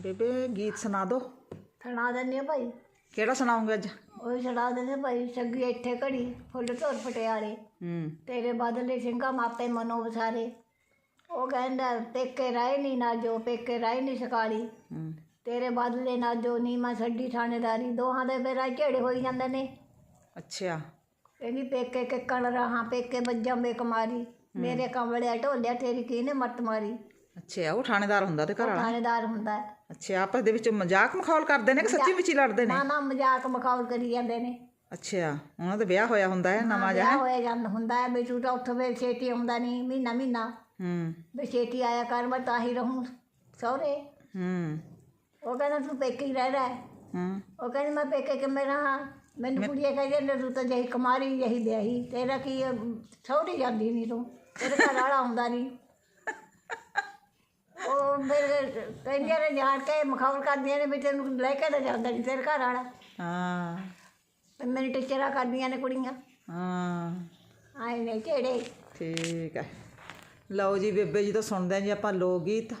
ਬੇਬੇ ਗੀਤ ਸੁਣਾ ਦੋ। ਸੁਣਾ ਦਿੰਦੀ ਆ ਭਾਈ। ਕਿਹੜਾ ਸੁਣਾਉਂਗੇ ਅੱਜ? ਉਹ ਸੁਣਾ ਦਿੰਦੇ ਭਾਈ ਸੱਗੀ ਇੱਥੇ ਘੜੀ ਫੁੱਲ ਧੁਰ ਪਟਿਆਲੇ। ਹੂੰ। ਤੇਰੇ ਬਦਲੇ ਸਿੰਘਾ ਮਾਪੇ ਮਨੋ ਵਿਸਾਰੇ। ਉਹ ਕਹਿੰਦਾ ਪੇਕੇ ਰਾਏ ਨਹੀਂ ਨਾ ਜੋ ਪੇਕੇ ਰਾਏ ਨਹੀਂ ਸਕਾਲੀ। ਹੂੰ। ਤੇਰੇ ਬਦਲੇ ਨਾ ਜੋ ਨੀਮਾ ਛੱਡੀ ਥਾਣੇਦਾਰੀ। ਦੋਹਾਂ ਦੇ ਮੇਰਾ ਝੇੜੇ ਹੋਈ ਜਾਂਦੇ ਨੇ। ਅੱਛਾ। ਕਹਿੰਦੀ ਪੇਕੇ ਕਿੱਕਣ ਰਹਾ ਪੇਕੇ ਬੱਜਾਂ ਬੇ ਕਮਾਰੀ ਮੇਰੇ ਕਮਲਿਆ ਢੋਲਿਆ ਤੇਰੀ ਕਿਹਨੇ ਮੱਤ ਮਾਰੀ? ਅੱਛਾ ਉਹ ਥਾਣੇਦਾਰ ਹੁੰਦਾ ਤੇ ਘਰ ਵਾਲਾ? ਥਾਣੇਦਾਰ ਹੁੰਦਾ ਹੈ। ਅੱਛਾ ਆਪਸ ਦੇ ਵਿੱਚ ਮਜ਼ਾਕ ਮਖੌਲ ਕਰਦੇ ਨੇ ਕਿ ਸੱਚੀ ਵਿੱਚ ਹੀ ਲੜਦੇ ਨੇ? ਨਾ ਨਾ ਮਜ਼ਾਕ ਮਖੌਲ ਕਰੀ ਜਾਂਦੇ ਨੇ। ਅੱਛਾ ਉਹਨਾਂ ਦਾ ਵਿਆਹ ਹੋਇਆ ਹੁੰਦਾ ਹੈ ਨਵਾਂ ਜਿਹਾ? ਵਿਆਹ ਹੋਇਆ ਜਾਂਦਾ ਹੁੰਦਾ ਹੈ ਵੀ ਤੂੰ ਤਾਂ ਉੱਥੇ ਵੇ ਛੇਤੀ ਆਉਂਦਾ ਨਹੀਂ ਮਹੀਨਾ ਮਹੀਨਾ। ਹੂੰ। ਵੀ ਛੇਤੀ ਆਇਆ ਕਰ ਮੈਂ ਤਾਂ ਹੀ ਰਹੂੰ ਸਹੁਰੇ। ਹੂੰ। ਉਹ ਕਹਿੰਦਾ ਤੂੰ ਪੇਕੇ ਹੀ ਰਹਿ ਰਿਹਾ। ਹੈ। ਹੂੰ ਉਹ ਕਹਿੰਦੀ ਮੈਂ ਪੇਕੇ ਕਿਵੇਂ ਰਹਾ? ਮੈਨੂੰ ਕੁੜੀਆਂ ਕਹਿੰਦੇ ਨੇ ਤੂੰ ਤਾਂ ਜਹੀ ਕੁਮਾਰੀ ਜਹੀ ਵਿਆਹੀ। ਤੇਰਾ ਕੀ ਹੈ, ਸਹੁਰੀ ਜਾਂਦੀ ਨਹੀਂ ਤੂੰ। ਤੇਰੇ ਘਰ ਵਾਲਾ ਆਉਂਦਾ ਨਹੀਂ ਉਹ ਮੇਰੇ ਕਹਿੰਦੀਆਂ ਨੇ ਜਾਣ ਕੇ ਮਖੌਲ ਕਰਦੀਆਂ ਨੇ ਵੀ ਤੈਨੂੰ ਲੈ ਕੇ ਤਾਂ ਜਾਂਦਾ ਨਹੀਂ ਤੇਰੇ ਘਰ ਵਾਲਾ। ਹਾਂ। ਤੇ ਮੇਰੀ ਟੀਚਰਾਂ ਕਰਦੀਆਂ ਨੇ ਕੁੜੀਆਂ। ਹਾਂ। ਆਏ ਨੇ ਝੇੜੇ। ਠੀਕ ਹੈ। ਲਓ ਜੀ ਬੇਬੇ ਜੀ ਤੋਂ ਸੁਣਦੇ ਹਾਂ ਜੀ ਆਪਾਂ ਲੋਕ ਗੀਤ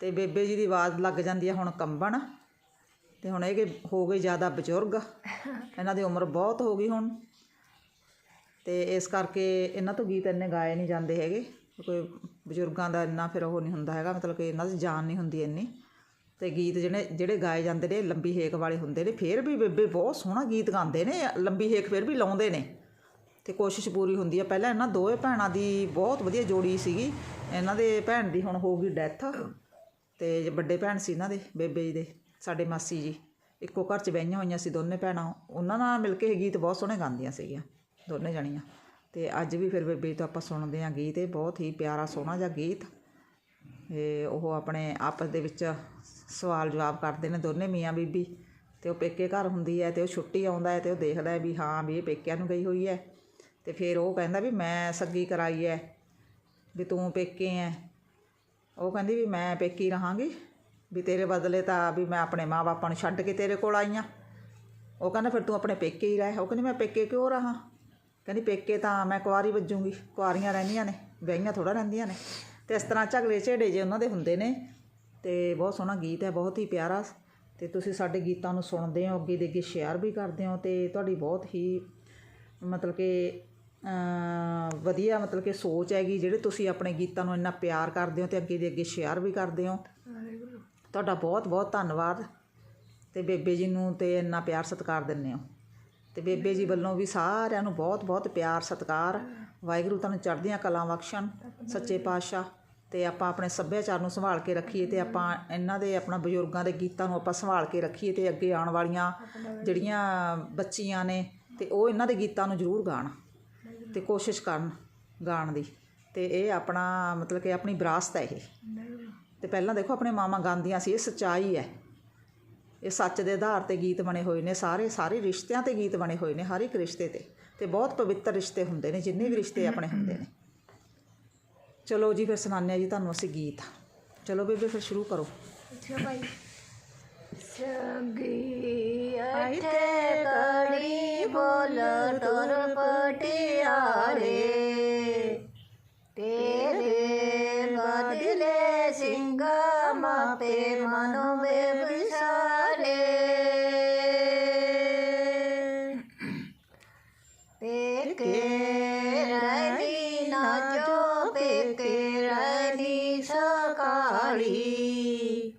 ਤੇ ਬੇਬੇ ਜੀ ਦੀ ਆਵਾਜ਼ ਲੱਗ ਜਾਂਦੀ ਹੈ ਹੁਣ ਕੰਬਣ। ਤੇ ਹੁਣ ਇਹ ਕਿ ਹੋ ਗਏ ਜ਼ਿਆਦਾ ਬਜ਼ੁਰਗ। ਇਹਨਾਂ ਦੀ ਉਮਰ ਬਹੁਤ ਹੋ ਗਈ ਹੁਣ। ਤੇ ਇਸ ਕਰਕੇ ਇਹਨਾਂ ਤੋਂ ਗੀਤ ਇੰਨੇ ਗਾਏ ਨਹੀਂ ਜਾਂਦੇ ਹੈਗੇ। ਕੋਈ ਬਜ਼ੁਰਗਾਂ ਦਾ ਇੰਨਾ ਫਿਰ ਉਹ ਨਹੀਂ ਹੁੰਦਾ ਹੈਗਾ, ਮਤਲਬ ਕਿ ਇਹਨਾਂ ਦੀ ਜਾਨ ਨਹੀਂ ਹੁੰਦੀ ਇੰਨੀ। ਅਤੇ ਗੀਤ ਜਿਹੜੇ ਜਿਹੜੇ ਗਾਏ ਜਾਂਦੇ ਨੇ, ਲੰਬੀ ਹੇਕ ਵਾਲੇ ਹੁੰਦੇ ਨੇ, ਫਿਰ ਵੀ ਬੇਬੇ ਬਹੁਤ ਸੋਹਣਾ ਗੀਤ ਗਾਉਂਦੇ ਨੇ, ਲੰਬੀ ਹੇਕ ਫਿਰ ਵੀ ਲਾਉਂਦੇ ਨੇ। ਤੇ ਕੋਸ਼ਿਸ਼ ਪੂਰੀ ਹੁੰਦੀ ਹੈ ਪਹਿਲਾਂ ਇਹਨਾਂ ਦੋਵੇਂ ਭੈਣਾਂ ਦੀ ਬਹੁਤ ਵਧੀਆ ਜੋੜੀ ਸੀਗੀ। ਇਹਨਾਂ ਦੇ ਭੈਣ ਦੀ ਹੁਣ ਹੋ ਗਈ ਡੈਥ। ਤੇ ਵੱਡੇ ਭੈਣ ਸੀ ਇਹਨਾਂ ਦੇ, ਬੇਬੇ ਜੀ ਦੇ, ਸਾਡੇ ਮਾਸੀ ਜੀ। ਇੱਕੋ ਘਰ 'ਚ ਬਹਿਆਂ ਹੋਈਆਂ ਸੀ ਦੋਨੇ ਭੈਣਾਂ। ਉਹਨਾਂ ਨਾਲ ਮਿਲ ਕੇ ਇਹ ਗੀਤ ਬਹੁਤ ਸੋਹਣੇ ਗਾਉਂਦੀਆਂ ਸੀਗੀਆਂ, ਦੋਨੇ ਜਣੀਆਂ। ਅਤੇ ਅੱਜ ਵੀ ਫਿਰ ਬੇਬੇ ਤੋਂ ਆਪਾਂ ਸੁਣਦੇ ਹਾਂ ਗੀਤ, ਇਹ ਬਹੁਤ ਹੀ ਪਿਆਰਾ ਸੋਹਣਾ ਜਿਹਾ ਗੀਤ। ਅਤੇ ਉਹ ਆਪਣੇ ਆਪਸ ਦੇ ਵਿੱਚ ਸਵਾਲ ਜਵਾਬ ਕਰਦੇ ਨੇ ਦੋਨੇ ਮੀਆਂ ਬੀਬੀ ਅਤੇ ਉਹ ਪੇਕੇ ਘਰ ਹੁੰਦੀ ਹੈ ਅਤੇ ਉਹ ਛੁੱਟੀ ਆਉਂਦਾ ਹੈ ਤੇ ਉਹ ਦੇਖਦਾ ਹੈ ਵੀ ਹਾਂ ਵੀ ਇਹ ਪੇਕਿਆਂ ਨੂੰ ਗਈ ਹੋਈ ਹੈ। ਅਤੇ ਫਿਰ ਉਹ ਕਹਿੰਦਾ ਵੀ ਮੈਂ ਸੱਗੀ ਕਰਾਈ ਹੈ, ਵੀ ਤੂੰ ਪੇਕੇ ਹੈ। ਉਹ ਕਹਿੰਦੀ ਵੀ ਮੈਂ ਪੇਕੀ ਰਹਾਂਗੀ, ਵੀ ਤੇਰੇ ਬਦਲੇ ਤਾਂ ਵੀ ਮੈਂ ਆਪਣੇ ਮਾਪਿਆਂ ਨੂੰ ਛੱਡ ਕੇ ਤੇਰੇ ਕੋਲ ਆਈ ਹਾਂ। ਉਹ ਕਹਿੰਦਾ ਫਿਰ ਤੂੰ ਆਪਣੇ ਪੇਕੇ ਹੀ ਰਹਿ। ਉਹ ਕਹਿੰਦੀ ਮੈਂ ਪੇਕੇ ਕਿਉਂ ਰਹਾ? ਕਹਿੰਦੀ ਪੇਕੇ ਤਾਂ ਮੈਂ ਕੁਆਰੀ ਵੱਜੂਗੀ ਕੁਆਰੀਆਂ ਰਹਿੰਦੀਆਂ ਨੇ ਵਿਆਹੀਆਂ ਥੋੜਾ ਰਹਿੰਦੀਆਂ ਨੇ। ਤੇ ਇਸ ਤਰ੍ਹਾਂ ਝਗਲੇ ਝੇੜੇ ਜੇ ਉਹਨਾਂ ਦੇ ਹੁੰਦੇ ਨੇ ਤੇ ਬਹੁਤ ਸੋਹਣਾ ਗੀਤ ਹੈ ਬਹੁਤ ਹੀ ਪਿਆਰਾ। ਤੇ ਤੁਸੀਂ ਸਾਡੇ ਗੀਤਾਂ ਨੂੰ ਸੁਣਦੇ ਹੋ ਅੱਗੇ ਦੇ ਅੱਗੇ ਸ਼ੇਅਰ ਵੀ ਕਰਦੇ ਹੋ ਤੇ ਤੁਹਾਡੀ ਬਹੁਤ ਹੀ ਮਤਲਬ ਕਿ ਵਧੀਆ ਮਤਲਬ ਕਿ ਸੋਚ ਹੈਗੀ ਜਿਹੜੇ ਤੁਸੀਂ ਆਪਣੇ ਗੀਤਾਂ ਨੂੰ ਇੰਨਾ ਪਿਆਰ ਕਰਦੇ ਹੋ ਤੇ ਅੱਗੇ ਦੇ ਅੱਗੇ ਸ਼ੇਅਰ ਵੀ ਕਰਦੇ ਹੋ। ਤੁਹਾਡਾ ਬਹੁਤ ਬਹੁਤ ਧੰਨਵਾਦ। ਤੇ ਬੇਬੇ ਜੀ ਨੂੰ ਤੇ ਇੰਨਾ ਪਿਆਰ ਸਤਿਕਾਰ ਦਿੰਦੇ ਹੋ। ਅਤੇ ਬੇਬੇ ਜੀ ਵੱਲੋਂ ਵੀ ਸਾਰਿਆਂ ਨੂੰ ਬਹੁਤ ਬਹੁਤ ਪਿਆਰ, ਸਤਿਕਾਰ। ਵਾਹਿਗੁਰੂ ਤੁਹਾਨੂੰ ਚੜ੍ਹਦੀਆਂ ਕਲਾਂ ਬਖਸ਼ਣ, ਸੱਚੇ ਪਾਤਸ਼ਾਹ। ਅਤੇ ਆਪਾਂ ਆਪਣੇ ਸੱਭਿਆਚਾਰ ਨੂੰ ਸੰਭਾਲ ਕੇ ਰੱਖੀਏ ਅਤੇ ਆਪਾਂ ਇਹਨਾਂ ਦੇ ਆਪਣਾ ਬਜ਼ੁਰਗਾਂ ਦੇ ਗੀਤਾਂ ਨੂੰ ਆਪਾਂ ਸੰਭਾਲ ਕੇ ਰੱਖੀਏ ਅਤੇ ਅੱਗੇ ਆਉਣ ਵਾਲੀਆਂ ਜਿਹੜੀਆਂ ਬੱਚੀਆਂ ਨੇ ਅਤੇ ਉਹ ਇਹਨਾਂ ਦੇ ਗੀਤਾਂ ਨੂੰ ਜ਼ਰੂਰ ਗਾਣ ਅਤੇ ਕੋਸ਼ਿਸ਼ ਕਰਨ ਗਾਣ ਦੀ। ਅਤੇ ਇਹ ਆਪਣਾ ਮਤਲਬ ਕਿ ਆਪਣੀ ਵਿਰਾਸਤ ਹੈ ਇਹ। ਤੇ ਪਹਿਲਾਂ ਦੇਖੋ ਆਪਣੇ ਮਾਮਾ ਗਾਉਂਦੀਆਂ ਸੀ, ਇਹ ਸੱਚਾਈ ਹੈ। ਇਹ ਸੱਚ ਦੇ ਆਧਾਰ ਤੇ ਗੀਤ ਬਣੇ ਹੋਏ ਨੇ ਸਾਰੇ ਸਾਰੇ ਰਿਸ਼ਤਿਆਂ ਤੇ ਗੀਤ ਬਣੇ ਹੋਏ ਨੇ ਹਰ ਇੱਕ ਰਿਸ਼ਤੇ ਤੇ। ਤੇ ਬਹੁਤ ਪਵਿੱਤਰ ਰਿਸ਼ਤੇ ਹੁੰਦੇ ਨੇ ਜਿੰਨੇ ਵੀ ਰਿਸ਼ਤੇ ਆਪਣੇ ਹੁੰਦੇ ਨੇ। ਚਲੋ ਜੀ ਫਿਰ ਸੁਣਾਉਂਦੇ ਹਾਂ ਜੀ ਤੁਹਾਨੂੰ ਅਸੀਂ ਗੀਤ। ਚਲੋ ਬੇਬੇ ਫਿਰ ਸ਼ੁਰੂ ਕਰੋ। ਅੱਛਾ ਭਾਈ। ਸਗੀ ਇੱਥੇ ਕੜੀ ਬੋਲ ਤੁਰ ਪਟਿਆਲੇ। ਸਕਾਲੀ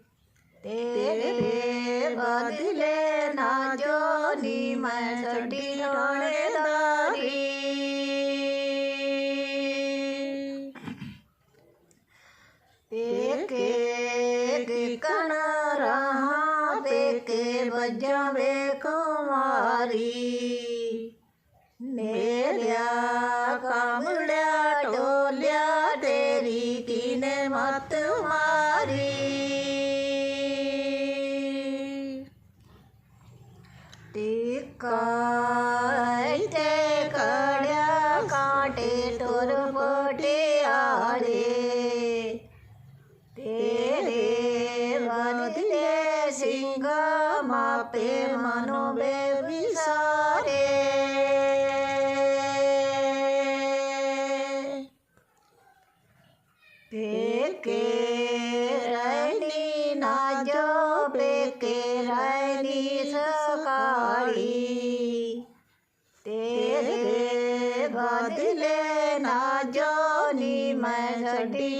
ਤੇਰੇ ਬਦਲੇ ਨਾ ਜੋ ਨੀ ਮੈਂ ਛੱਡੀ ਰੋਣੇਦਾਰੀ ਪੇਕੇ ਕਿਕਣ ਰਹਾ ਪੇਕੇ ਬੱਜਾਵੇ ਕੁਮਾਰੀ ਮੇਰਿਆ ਕਮਲਿਆ ਕਾਂਟੇ ਤੁਰ ਪਟਿਆਲੇ। ਤੇਰੇ ਬਦਲੇ ਸਿੰਘ ਮਾਪੇ ਮਨੋ ਬੇ ਪੇਕੇ ਰਹਿਣੀ ਨਾ ਜੋ ਪੇਕੇ ਰਹਿਣੀ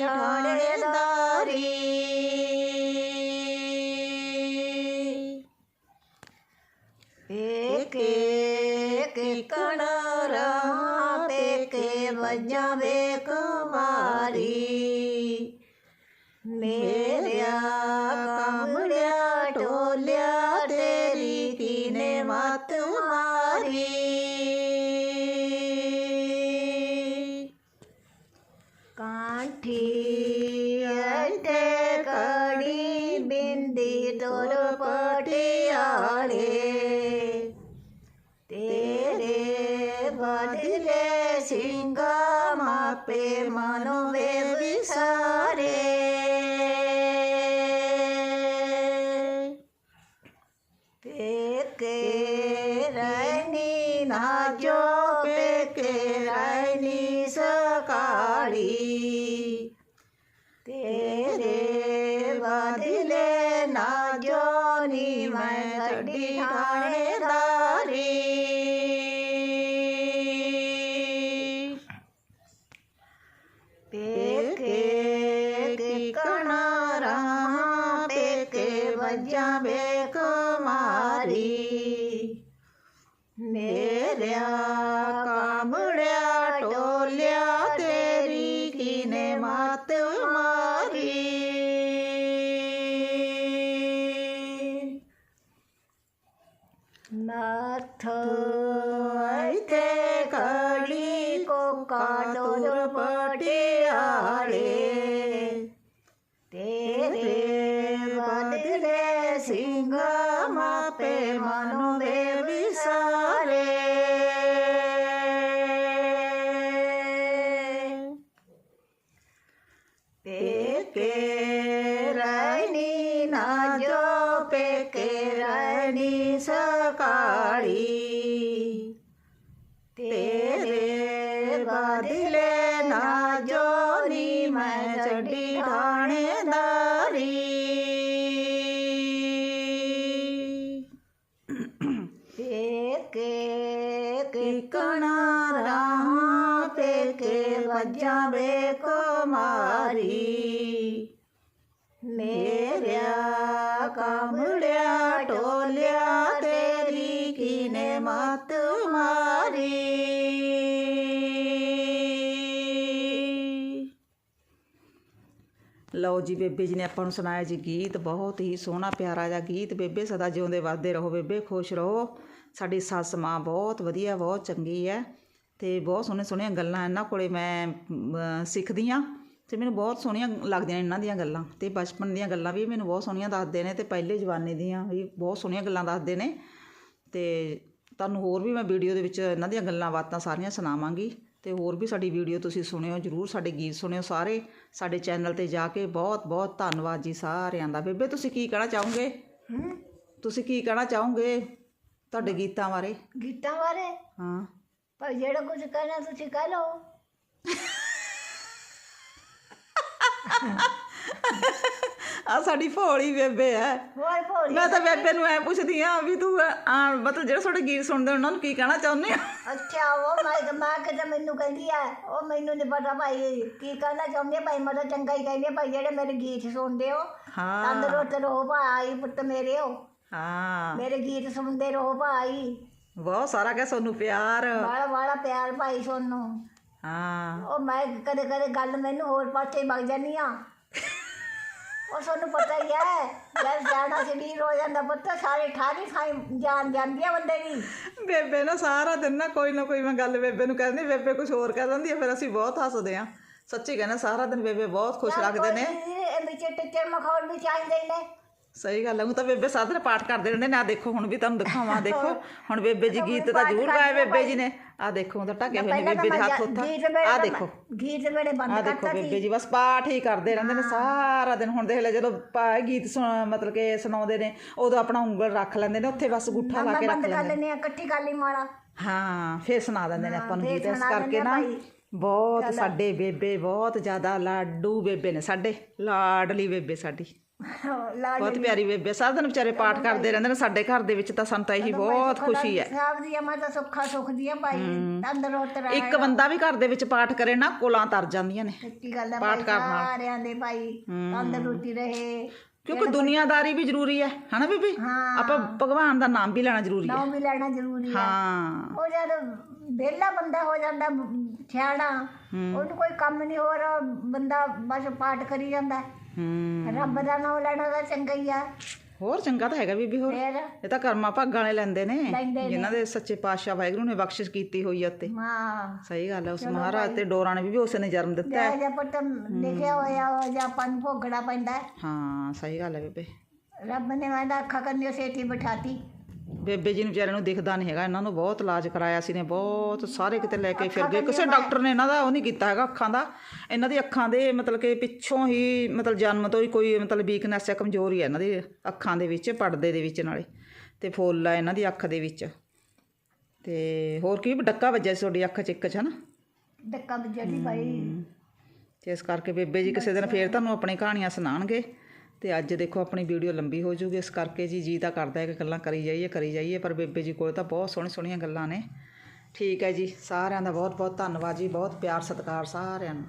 ਛੱਡੀ ਠਾਣੇਦਾਰੀ ਪੇਕੇ ਕਿਕਣ ਰਾਂ ਪੇਕੇ ਵਜਾਂ ਵੇ ਕੁਮਾਰੀ ਅੱਡੇ ਕੜੀ ਬਿੰਦੀ ਤੋਰ ਪਟਿਆਲੇ। ਤੇਰੇ ਬਦਲੇ ਸਿੰਘਾ ਮਾਪੇ ਮਨੋ ਵੇ ਵਿਸਾਰੇ। ਪੇਕੇ ਰਹਿਣੀ ਨਾ ਜੋ ਪੇਕੇ ਰਹਿਣੀ ਸਕਾਲੀ। ਪੇਕੇ ਵਜਾਂ ਬੇਕਮਾਰੀ ਮੇਰਿਆ ਕਾਮੜਿਆ ਟੋਲਿਆ ਤੇਰੀ ਕੀਨੇ ਮਤ ਮਾਰੀ ਨਾਥ ਇੱਥੇ ਖੜੀ ਕੋਕਾ ਟੋਰ ਰਹਿਣੀ ਸਕਾਲੀ। ਤੇਰੇ ਬਦਲੇ ਨਾ ਜੋਨੀ, ਮੈਂ ਛੱਡੀ ਠਾਣੇਦਾਰੀ ਪੇਕੇ ਕਿਕਣਾ ਤੇ ਪੇਕੇ ਵਜਾਂ ਬੇਕੁਮਾਰੀ। ਮੇਰਿਆ ਕਮੜਿਆ ਲਓ ਜੀ ਬੇਬੇ ਜੀ ਨੇ ਆਪਾਂ ਨੂੰ ਸੁਣਾਇਆ ਜੀ ਗੀਤ, ਬਹੁਤ ਹੀ ਸੋਹਣਾ ਪਿਆਰਾ ਜਿਹਾ ਗੀਤ। ਬੇਬੇ ਸਦਾ ਜਿਉਂਦੇ ਵੱਸਦੇ ਰਹੋ, ਬੇਬੇ ਖੁਸ਼ ਰਹੋ। ਸਾਡੀ ਸੱਸ ਮਾਂ ਬਹੁਤ ਵਧੀਆ, ਬਹੁਤ ਚੰਗੀ ਹੈ ਤੇ ਬਹੁਤ ਸੋਹਣੇ ਸੋਹਣੀਆਂ ਗੱਲਾਂ ਇਹਨਾਂ ਕੋਲੇ ਮੈਂ ਸਿੱਖਦੀ ਆ ਤੇ ਮੈਨੂੰ ਬਹੁਤ ਸੋਹਣੀਆਂ ਲੱਗਦੀਆਂ ਇਹਨਾਂ ਦੀਆਂ ਗੱਲਾਂ ਤੇ ਬਚਪਨ ਦੀਆਂ ਗੱਲਾਂ ਵੀ ਮੈਨੂੰ ਬਹੁਤ ਸੋਹਣੀਆਂ ਦੱਸਦੇ ਨੇ ਤੇ ਪਹਿਲੇ ਜਵਾਨੇ ਦੀਆਂ ਵੀ ਬਹੁਤ ਸੋਹਣੀਆਂ ਗੱਲਾਂ ਦੱਸਦੇ ਨੇ ਤੇ ਤੁਹਾਨੂੰ ਹੋਰ ਵੀ ਮੈਂ ਵੀਡੀਓ ਦੇ ਵਿੱਚ ਇਹਨਾਂ ਦੀਆਂ ਗੱਲਾਂ ਬਾਤਾਂ ਸਾਰੀਆਂ ਸੁਣਾਵਾਂਗੀ। ਤੇ ਹੋਰ ਵੀ ਸਾਡੀ ਵੀਡੀਓ ਤੁਸੀਂ ਸੁਣਿਓ ਜਰੂਰ ਸਾਡੇ ਗੀਤ ਸੁਣਿਓ ਸਾਰੇ। ਸਾਡੇ ਚੈਨਲ ਤੇ ਜਾ ਕੇ ਬਹੁਤ ਬਹੁਤ ਧੰਨਵਾਦ ਜੀ ਸਾਰਿਆਂ ਦਾ। ਬੇਬੇ ਤੁਸੀਂ ਕੀ ਕਹਿਣਾ ਚਾਹੋਗੇ? ਹੂੰ। ਤੁਸੀਂ ਕੀ ਕਹਿਣਾ ਚਾਹੋਗੇ ਤੁਹਾਡੇ ਗੀਤਾਂ ਬਾਰੇ? ਗੀਤਾਂ ਬਾਰੇ? ਹਾਂ। ਪਰ ਜਿਹੜਾ ਕੁਝ ਕਹਿਣਾ ਤੁਸੀਂ ਕਹਿ ਲਓ। ਆ ਸਾਡੀ ਭੋਲੀ ਬੇਬੇ ਹੈ ਹੋਰ ਭੋਲੀ ਮੈਂ ਤਾਂ ਬੇਬੇ? ਨੂੰ ਐ ਪੁੱਛਦੀ ਆ ਵੀ ਤੂੰ ਆ ਮਤਲਬ ਜਿਹੜੇ ਤੁਹਾਡੇ ਗੀਤ ਸੁਣਦੇ ਉਹਨਾਂ ਨੂੰ ਕੀ ਕਹਿਣਾ ਚਾਹੁੰਦੇ ਆ ਅੱਛਾ ਉਹ ਮੈਂ ਮੈਂ ਕਿਤੇ ਮੈਨੂੰ ਕਹਿੰਦੀ ਆ ਉਹ ਮੈਨੂੰ ਨਹੀਂ ਪਤਾ ਭਾਈ ਕੀ ਕਹਿਣਾ ਚਾਹੁੰਦੇ ਭਾਈ ਮੈਂ ਤਾਂ ਚੰਗਾ ਹੀ ਕਹਿੰਦੀ ਭਾਈ ਜਿਹੜੇ ਮੇਰੇ ਗੀਤ ਸੁਣਦੇ ਹੋ ਹਾਂ। ਤੰਦਰੁਸਤ ਰਹੋ ਭਾਈ ਪੁੱਤ ਮੇਰੇ ਹੋ। ਹਾਂ। ਮੇਰੇ ਗੀਤ ਸੁਣਦੇ ਰਹੋ ਭਾਈ। ਬਹੁਤ ਸਾਰਾ ਕਹਿ ਤੁਹਾਨੂੰ ਪਿਆਰ। ਬਾਲਾ ਬਾਲਾ ਪਿਆਰ ਭਾਈ ਸੋਨੂੰ। ਹਾਂ। ਉਹ ਮੈਂ ਕਦੇ ਕਦੇ ਗੱਲ ਮੈਨੂੰ ਹੋਰ ਪਾਸੇ ਵਗ ਜਾਂਦੀ ਆ। ਉਹ ਤੁਹਾਨੂੰ ਪਤਾ ਹੀ ਹੈ। ਜਦ ਜਾਣਾ ਸਰੀਰ ਹੋ ਜਾਂਦਾ ਪੁੱਤ ਸਾਰੇ ਠਾਰੀ ਥਾਈ ਜਾਨ ਜਾਂਦੀ ਆ ਬੰਦੇ ਦੀ। ਬੇਬੇ ਨਾ ਸਾਰਾ ਦਿਨ ਨਾ ਕੋਈ ਨਾ ਕੋਈ ਮੈਂ ਗੱਲ ਬੇਬੇ ਨੂੰ ਕਹਿੰਦੀ ਬੇਬੇ ਕੁਝ ਹੋਰ ਕਹਿ ਦਿੰਦੀ ਆ ਫਿਰ ਅਸੀਂ ਬਹੁਤ ਹੱਸਦੇ ਆ ਸੱਚੀ ਕਹਿੰਦਾ ਸਾਰਾ ਦਿਨ ਬੇਬੇ ਬਹੁਤ ਖੁਸ਼ ਲੱਗਦੇ ਨੇ ਇਹ ਵਿੱਚ ਟਿੱਚਰ ਮਖੌਲ ਵੀ ਚਾਹੀਦੇ ਨੇ। ਸਹੀ ਗੱਲ ਹੈ ਉਹ ਤਾਂ ਬੇਬੇ ਸਾਧ ਨੇ ਪਾਠ ਕਰਦੇ ਰਹਿੰਦੇ ਨੇ ਆ ਦੇਖੋ ਹੁਣ ਵੀ ਤੁਹਾਨੂੰ ਦਿਖਾਵਾਂ ਦੇਖੋ ਹੁਣ ਬੇਬੇ ਜੀ ਗੀਤ ਤਾਂ ਜ਼ਰੂਰ ਗਾਏ ਬੇਬੇ ਜੀ ਨੇ। ਆ ਦੇਖੋ ਉਹ ਤਾਂ ਢਕੇ ਹੋਏ ਨੇ ਬੇਬੇ ਦੇ ਹੱਥ ਉੱਥਾ। ਆ ਦੇਖੋ। ਗੀਤ ਆ ਬੰਦ ਦੇਖੋ ਕਰਤਾ ਬੇਬੇ ਸੀ ਜੀ ਬਸ ਪਾਠ ਹੀ ਕਰਦੇ ਰਹਿੰਦੇ ਨੇ ਸਾਰਾ ਦਿਨ। ਹੁਣ ਦੇਖ ਲੈ ਜਦੋਂ ਪਾ- ਗੀਤ ਸੁਣ- ਮਤਲਬ ਕਿ ਸੁਣਾਉਂਦੇ ਨੇ ਉਦੋਂ ਆਪਣਾ ਉਂਗਲ ਰੱਖ ਲੈਂਦੇ ਨੇ ਉੱਥੇ ਬਸ ਗੁੱਠਾ ਲਾ ਕੇ ਰੱਖ ਲੈਂਦੇ ਨੇ। ਆ ਇਕੱਠੀ ਗੱਲ ਹੀ ਮਾਰਾ ਹਾਂ ਫੇਰ ਸੁਣਾ ਦਿੰਦੇ ਨੇ ਆਪਾਂ ਨੂੰ ਗੀਤ ਇਸ ਕਰਕੇ ਨਾ ਆ। ਬਹੁਤ ਸਾਡੇ ਬੇਬੇ ਬਹੁਤ ਜ਼ਿਆਦਾ ਲਾਡੂ ਬੇਬੇ ਨੇ ਸਾਡੇ ਲਾਡਲੀ ਬੇਬੇ ਸਾਡੀ। ਲਾਡ ਬਹੁਤ ਪਿਆਰੀ ਬੇਬੇ ਸਾਰਾ ਦਿਨ ਵਿਚਾਰੇ ਪਾਠ ਕਰਦੇ ਰਹਿੰਦੇ ਨੇ ਸਾਡੇ ਘਰ ਦੇ ਵਿੱਚ ਤਾਂ ਸਾਨੂੰ ਤਾਂ ਇਹੀ ਬਹੁਤ ਖੁਸ਼ੀ ਹੈ। ਸਾਹਿਬ ਦੀ ਮੈਂ ਤਾਂ ਸੁੱਖਾ ਸੁੱਖ ਦੀਆਂ ਭਾਈ ਤੰਦਰੁਸਤ ਰਹਿ ਇੱਕ ਬੰਦਾ ਵੀ ਘਰ ਦੇ ਵਿੱਚ ਪਾਠ ਕਰੇ ਨਾ ਕੋਲਾਂ ਤਰ ਜਾਂਦੀਆਂ ਨੇ। ਸੱਚੀ ਗੱਲ ਹੈ ਪਾਠ ਕਰਨ। ਨਾਲ। ਸਾਰਿਆਂ ਦੇ ਭਾਈ ਤੰਦਰੁਸਤੀ ਰਹੇ। ਕਿਉਂਕਿ ਦੁਨੀਆਦਾਰੀ ਵੀ ਜ਼ਰੂਰੀ ਹੈ ਹਨਾ ਬੀਬੀ? ਆਪਾਂ ਭਗਵਾਨ ਦਾ ਨਾਮ ਵੀ ਲੈਣਾ ਜ਼ਰੂਰੀ ਹੈ। ਨਾਮ ਵੀ ਲੈਣਾ ਜ਼ਰੂਰੀ ਹੈ। ਹਾਂ। ਉਹ ਜਦ ਵਿਹਲਾ ਬੰਦਾ ਹੋ ਜਾਂਦਾ ਸਿਆਣਾ ਉਹਨੂੰ ਕੋਈ ਕੰਮ ਨਹੀਂ ਹੋ ਰਿਹਾ ਬੰਦਾ ਬਸ ਪਾਠ ਕਰੀ ਜਾਂਦਾ। ਰੱਬ ਦਾ ਨਾਮ ਲੈਣਾ ਤਾਂ ਚੰਗਾ ਹੀ ਆ। ਹੋਰ ਚੰਗਾ ਤਾਂ ਹੈਗਾ ਬੀਬੀ ਹੋਰ। ਫੇਰ? ਇਹ ਤਾਂ ਕਰਮਾ ਭਾਗਾਂ ਵਾਲੇ ਲੈਂਦੇ ਨੇ। ਲੈਂਦੇ ਨੇ। ਜਿਨ੍ਹਾਂ ਦੇ ਸੱਚੇ ਪਾਤਸ਼ਾਹ ਵਾਹਿਗੁਰੂ ਨੇ ਬਖਸ਼ਿਸ਼ ਕੀਤੀ ਹੋਈ ਹੈ ਉੱਤੇ। ਮਾਂ ਸਹੀ ਗੱਲ ਹੈ ਉਸ ਮਹਾਰਾਜ ਤੇ ਡੋਰਾਂ ਨੇ ਵੀ ਉਸੇ ਨੇ ਜਨਮ ਦਿੱਤਾ ਹੈ। ਜੇ ਜੇ ਪੁੱਤ ਲਿਖਿਆ ਹੋਇਆ ਉਹ ਜਾਂ ਆਪਾਂ ਨੂੰ ਭੋਗਣਾ ਪੈਂਦਾ ਹੈ। ਹਾਂ ਸਹੀ ਗੱਲ ਹੈ ਬੇਬੇ। ਰੱਬ ਨੇ ਮੈਂ ਅੱਖਾਂ ਕੰਨੀ ਸੇਠੀ ਬਿਠਾਤੀ। ਬੇਬੇ ਜੀ ਨੂੰ ਵਿਚਾਰੇ ਨੂੰ ਦਿਖਦਾ ਨਹੀਂ ਹੈਗਾ ਇਹਨਾਂ ਨੂੰ ਬਹੁਤ ਇਲਾਜ ਕਰਾਇਆ ਸੀ ਨੇ ਬਹੁਤ ਸਾਰੇ ਕਿਤੇ ਲੈ ਕੇ ਫਿਰ ਗਏ। ਕਿਸੇ ਡਾਕਟਰ ਨੇ ਇਹਨਾਂ ਦਾ ਉਹ ਨਹੀਂ ਕੀਤਾ ਹੈਗਾ ਅੱਖਾਂ ਦਾ। ਇਹਨਾਂ ਦੀ ਅੱਖਾਂ ਦੇ ਮਤਲਬ ਕਿ ਪਿੱਛੋਂ ਹੀ ਮਤਲਬ ਜਨਮ ਤੋਂ ਹੀ ਕੋਈ ਮਤਲਬ ਵੀਕਨੈਸ ਹੈ ਕਮਜ਼ੋਰੀ ਹੈ ਇਹਨਾਂ ਦੀ ਅੱਖਾਂ ਦੇ ਵਿੱਚ ਪਰਦੇ ਦੇ ਵਿੱਚ ਨਾਲੇ ਤੇ ਫੁੱਲ ਆ ਇਹਨਾਂ ਦੀ ਅੱਖ ਦੇ ਵਿੱਚ। ਤੇ ਹੋਰ ਕੀ ਡੱਕਾ ਵੱਜਿਆ ਸੀ ਤੁਹਾਡੀ ਅੱਖ 'ਚ ਇੱਕ 'ਚ ਹਨਾ? ਧੱਕਾ ਵੱਜਣੀ ਭਾਈ ਤੇ ਇਸ ਕਰਕੇ ਬੇਬੇ ਜੀ ਕਿਸੇ ਦਿਨ ਫੇਰ ਤੁਹਾਨੂੰ ਆਪਣੀ ਕਹਾਣੀਆਂ ਸੁਣਾਉਣਗੇ। ਅਤੇ ਅੱਜ ਦੇਖੋ ਆਪਣੀ ਵੀਡੀਓ ਲੰਬੀ ਹੋ ਜੂਗੀ, ਇਸ ਕਰਕੇ ਜੀ ਜੀ ਤਾਂ ਕਰਦਾ ਹੈ ਕਿ ਗੱਲਾਂ ਕਰੀ ਜਾਈਏ ਕਰੀ ਜਾਈਏ, ਪਰ ਬੇਬੇ ਜੀ ਕੋਲ ਤਾਂ ਬਹੁਤ ਸੋਹਣੀ ਸੋਹਣੀਆਂ ਗੱਲਾਂ ਨੇ। ਠੀਕ ਹੈ ਜੀ, ਸਾਰਿਆਂ ਦਾ ਬਹੁਤ ਬਹੁਤ ਧੰਨਵਾਦ ਜੀ, ਬਹੁਤ ਪਿਆਰ ਸਤਿਕਾਰ ਸਾਰਿਆਂ ਨੂੰ।